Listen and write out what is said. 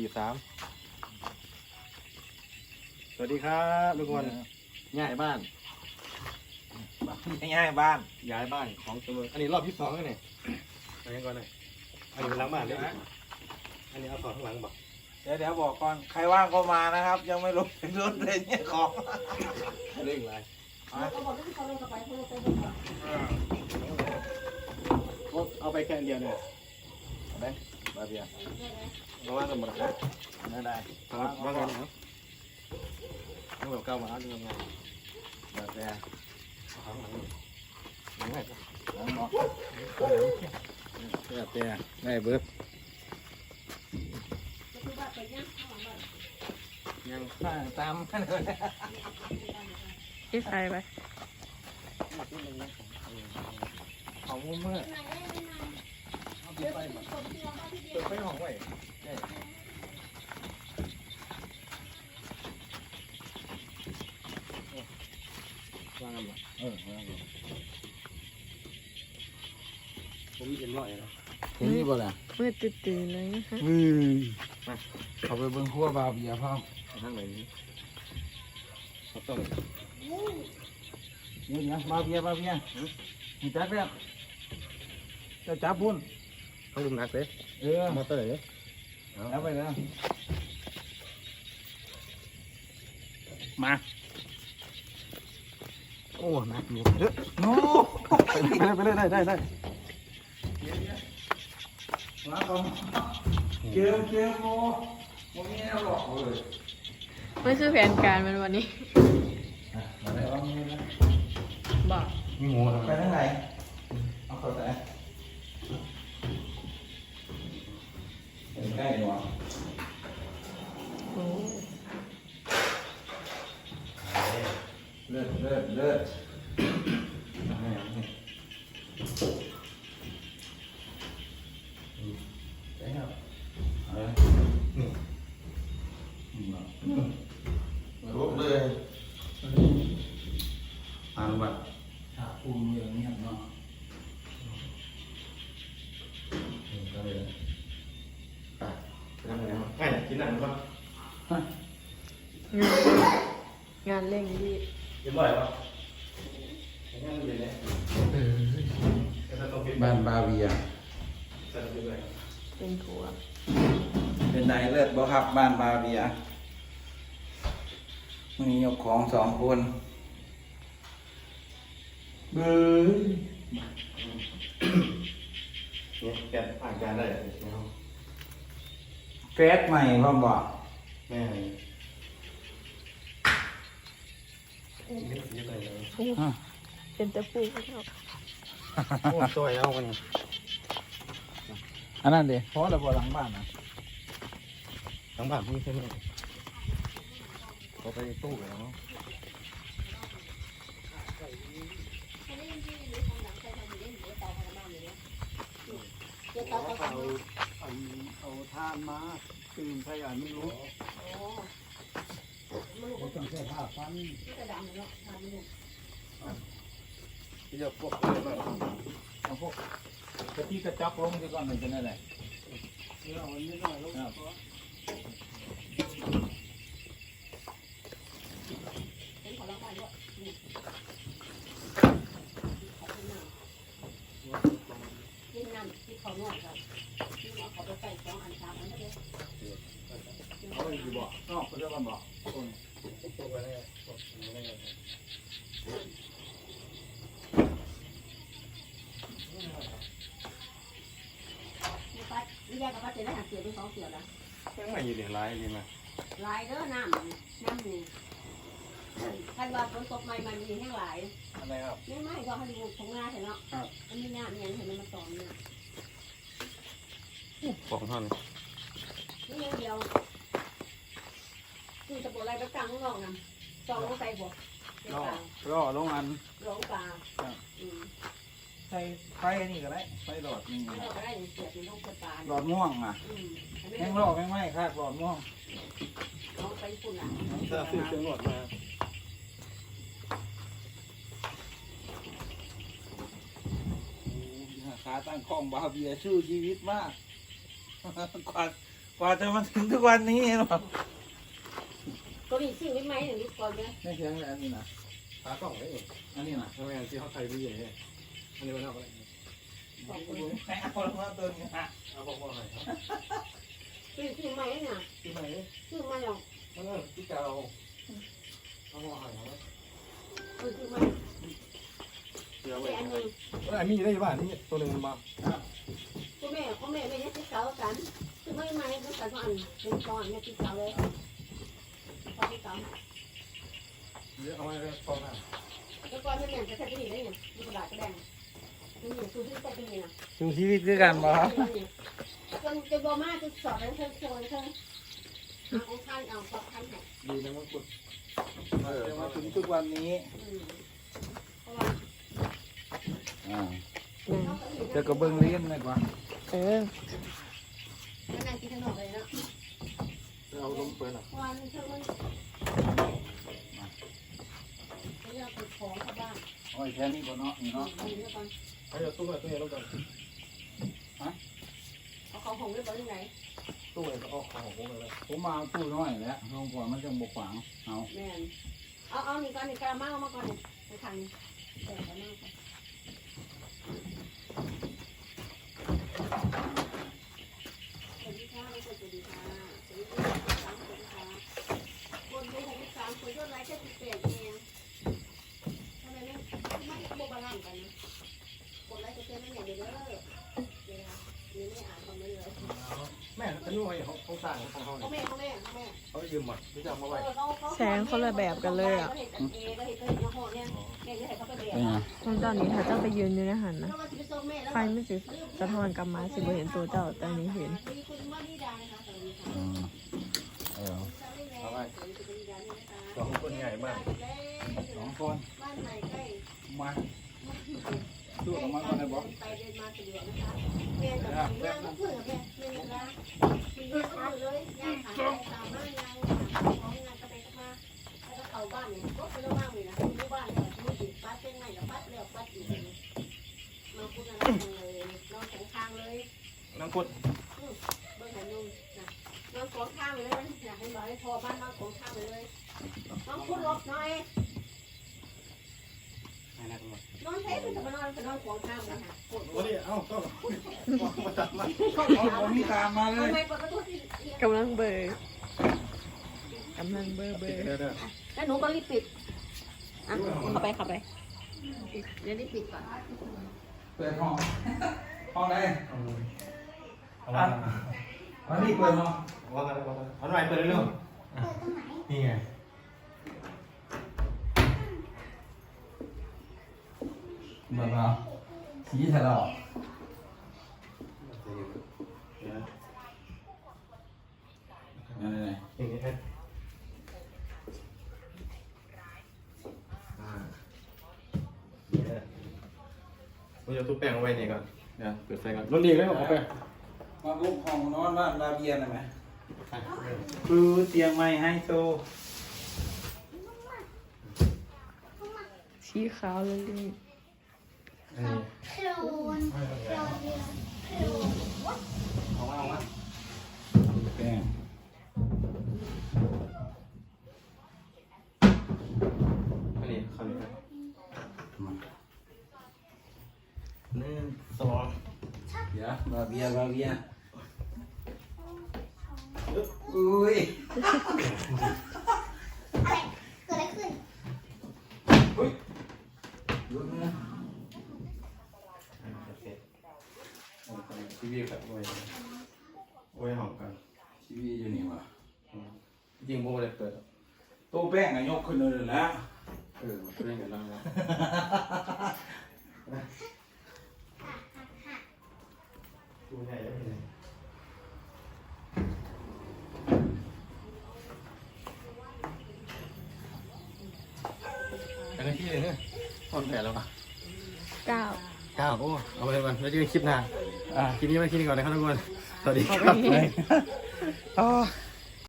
สี่สามสวัสดีครับทุกคนง่ายบ้านง่ายๆบ้าน ย้ายบ้านของตัวอันนี้รอบที่สองแล้วเนี่ยอันนี้ก่อนหน่อยอันนี้ล้างบ้านเลยนะอันนี้เอาของข้างหลังบอกเดี๋ยวเดี๋ยวบอกก่อน ใครว่างก็มานะครับ ยังไม่รู้เป็นรถเลยเนี่ยของเร่งไรเอาไปแค่อันเดียวเนี่ยเอาไห มบาเบียเราว่ากันหมดแล้วได้ได้ครับว่ากันนะต้องแบบเก้ามาเอาเงินมาแบบแย่ข้างหลังยังไงแล้วเนาะแบบแย่ได้ามกันเลยพี่ไฟไปของมุ้งเมื่อเอาไปไปเปิดไฟห้องไว้ได้วางกันบ่เออวางกันผมเอ็นร้อยนะเห็นนี่บ่ล่ะมืดตื่นเลยนะคะอืมมาเขาไปเบิ่งครัวบาเบียพร้อมทางไหนนี่เขาต้องนี่นะบาเบียบาเบียมีจักแล้วจะจับพุ่น เขาลุมนักเลยเออมอเตอร์เลยเอาไปแล้วมาโอ้นักอยู่โน้ไปเลยไปเลยได้ได้ได้มาก่อนเกี่ยวเกี่ยวโมโมมีแนวหรอกมันคือแผนการมันวันนี้มาได้เอามีนะบอกมีหมูไปทางไหนเอาเข้าใจ นหนังป่ะงานงานเร่งรีบเอ็นร้อยป่ะยังอยู่เลยแต่ถ้าต้องเป็นบ้านบาเวียแต่ต้องเป็นอะไรเป็นครัวเป็นไดเลิศบ่ครับบ้านบาเบียวันนี้ยกของสองคนเบ้ยเนี่ยแกอ่านการได้นะครับ เฟสใหม่พ่อบอกแม่นี่อะไรนะเป็นตะปูก็ชอบโอ้ซอยเอากันอันนั้นเด้เพราะเราบ่หลังบ้านนะทั้งบ้านพี่ใช่ไหมเขาไปตู้แล้วเอาเอา ทานมาตื่นใส่อันไม่รู้ต้องใช้ผ้าฟันที่จะพวกเอาพวกกะทิกระจับลงดีก่อนมันจะนั่นแหละเอาอันนี้หน่อยลูกยิ่งน้ำที่เขานวดครับ เอาเขาไปใส่สองอันสานเดียวเอาไปอยู่บ่นอกไปเรื่องกันบ่คนตู้ไปได้ไม่ได้นี่ปัดนี่แยกกับปัดเสร็จแล้วหักเสือเป็นสองเสือแล้วยังไม่อยู่ในร้ายนี่นะลายเด้อน้ำน้ำนี่คันว่าฝนตกใหม่มันมีแห้งหลายอะไรครับไม่ไม่ก็ให้ดูของงาเถอะเนาะมันมีน้ำเนี่ยเห็นมันมาตอนเนี่ย ของท่านนี่อย่างเดียวคือจะบอกอะไรไปกลางข้างนอกนะซองลงไปบอกเดี๋ยวรอกลางรอลงอันหลงปลาอืมใส่ไฟอันนี้ก็ได้ไฟหลอดนี่ไม่เราก็ได้เสียบในลงปลาหลอดม่วงอะอืมแห้งหลอกแห้งไหมคาดหลอดม่วงเอาไปฝุ่นอะถ้าซื้อเครื่องหมดมาขาตั้งกล้องบาเบียสู้ชีวิตมาก ควันคกว่าจะมาถึงทุกวันนี้หรอตัวนี้สิ่งไม่ไหมหนึ่งนิดก่อนนะไม่เพียงอันนี้นะตากล้องไว้เองอันนี้นะทำไมที่เขาไทยดีอย่างเงี้ยอันนี้มันเอาอะไรบอกคนไม่เอาแล้วว่าตัวนี้ฮะเอาบอกว่าอะไรครับสิ่งสิ่งไหมเนี่ยที่ไหนสิ่งไหมหรอกเออที่เก่าเอาบอกอะไรครับเออสิ่งไหมเดี๋ยวแต่อันหนึ่งไอ้มีได้บ้านนี่ตัวหนึ่งมันมาพ่อแม่พ่อแม่ไม่ให้ติดเสากันสิ่งไม่ไหมต้องการอันเป็นก้อนเนี่ยติดเสาเลยพอติดเสาเดี๋ยวเอาไว้ฟองน้ำแล้วก้อนไม่แบ่งจะใช้ที่นี่ได้เนี่ยมีกระดาษก็แบ่งนี่เนี่ยสูตรที่ใช้ที่นี่นะชูชีวิตด้วยกันบ่ครับจนจะบ่มาจะสอบแล้วเพิ่มโซนเพิ่มเอาของท่านเอาสอบท่านให้ดีนะมันกดจะมาถึงทุกวันนี้อืมเพราะว่า อ่าเขาก็เห็นเจะก็เบิ้งเลี้ยนเลยกว่า เออแล้วนั่งกินขนมเลยเนาะเอาลมเปิดอะวันเท่านั้นเรียกเป็นของชาวบ้านโอ้ยแค่นี้ก็เนาะนี่เนาะให้เราตู้ไว้ตู้นี้ลงก่อนเอาของของเรื่องก่อนยังไงตู้ไว้เอาของผมเลยผมมาตู้น้อยแล้วลงก่อนมันจะบกขวางเอาแม่นเอาเอานี่ก่อนนี่กระมังเอามาก่อนนี่ไปทางนี้เดี๋ยวกระมังก่อนสวัสดีค่ะสวัสดีค่ะสวัสดีค่ะสวัสดีค่ะคนดูหกสิบสามคนยอดไลค์แค่สิบแปดเองทำไมไม่ไม่โบบาลังกันนะกดไลค์กดแชร์ไม่อย่างเดียวเด้อเดี๋ยวนะเดี๋ยวไม่อ่านคอมเมนต์เลย แม่เขายุ่งขาสร้างของเขาเนี่ยแม่เขาแม่เขาแม่เขายืมมดที่จะเอามาไว้แสงคนละแบบกันเลยอะตอนตอนนี้ถ้าเจ้าไปยืนอยู่ในหันนะไฟไม่สิสะท้อนกลับมาสิบ่เห็นตัวเจ้าแต่อันนี้เห็นอืมเออเอาไว้สองคนใหญ่มากสองคนมาตู้ออกมาก่อนได้บ่ไปเดินมาสะดวกนะคะแม่กับแม่ก็เพื่อนกับแม่แม่เวลามีเรื่องเลยย่างขาตามมาย่างขอก ระเบกมาแล้วก็เข้าบ้านเนี่ยก็ไปแล้วบ้างเลยนะบ้านเนี่ยมือถือปัดเป็นไงแล้วปัดแล้วปัดอีกมาพูดอะไรเลยนอนแข็งข้างเลยน้ำกดเบิ่งให้นุ่มนะนอนกองข้างเลยนะอยากให้บอกให้พอบ้านนอนกองข้างเลย น้องคุณลบหน่อยให้นักมานอนเท นอนเป็นนอนกองข้างเลยค่ะกดวันนี้เอ้าต้องมาจับมันเอาเอานี่ตามมาเลยทำไมเปิดประตูที่กำลังเบอร์กำลังเบอร์เบอร์แล้วหนูก็รีบปิดอะเข้าไปเข้าไปเดี๋ยวรีบปิดก่อนเปิดห้องห้องไหนอาว่าวันนี้เปิดห้องว่ากันว่ากันเอาหน่อยเปิดเร็วนี่ไง เปิดมาสีทะเลาะนั่นไงอย่างนี้แค่เราจะทุบแป้งเอาไว้นี่ก่อนเดี๋ยวเปิดไฟก่อนรถดีเลยเอาไปมาลุกห้องนอนบ้านดาเบียนได้ไหมคือเตียงไม้ให้โซชี้ขาวเลย เลยอันนี้เอามาเอามาแป้งอันนี้เขาอยู่ไหนมาหนึ่งสองเดี๋ยวบาเบียบาเบียอุ้ย เกิดอะไรขึ้น ลุกนะ ทีวีกับโอ้ยโอ้ยหอมกันชีวิตอยู่นี่วะจริงพวกมันเลยเปิดต๊ะแป้งอะยกขึ้นเลยแล้วเออมันเล่นกันแล้วนะดูใหญ่แล้วเป็นไงอันนี้ที่เลยเนี่ยตอนแผลแล้วปะเก้าเก้าโอ้เอาไปมันแล้วเจอคลิปหน้า อะคลิปนี้ไว้คลิปนี้ก่อนนะครับทุกคน สวัสดีคเอารับไปอ๋อ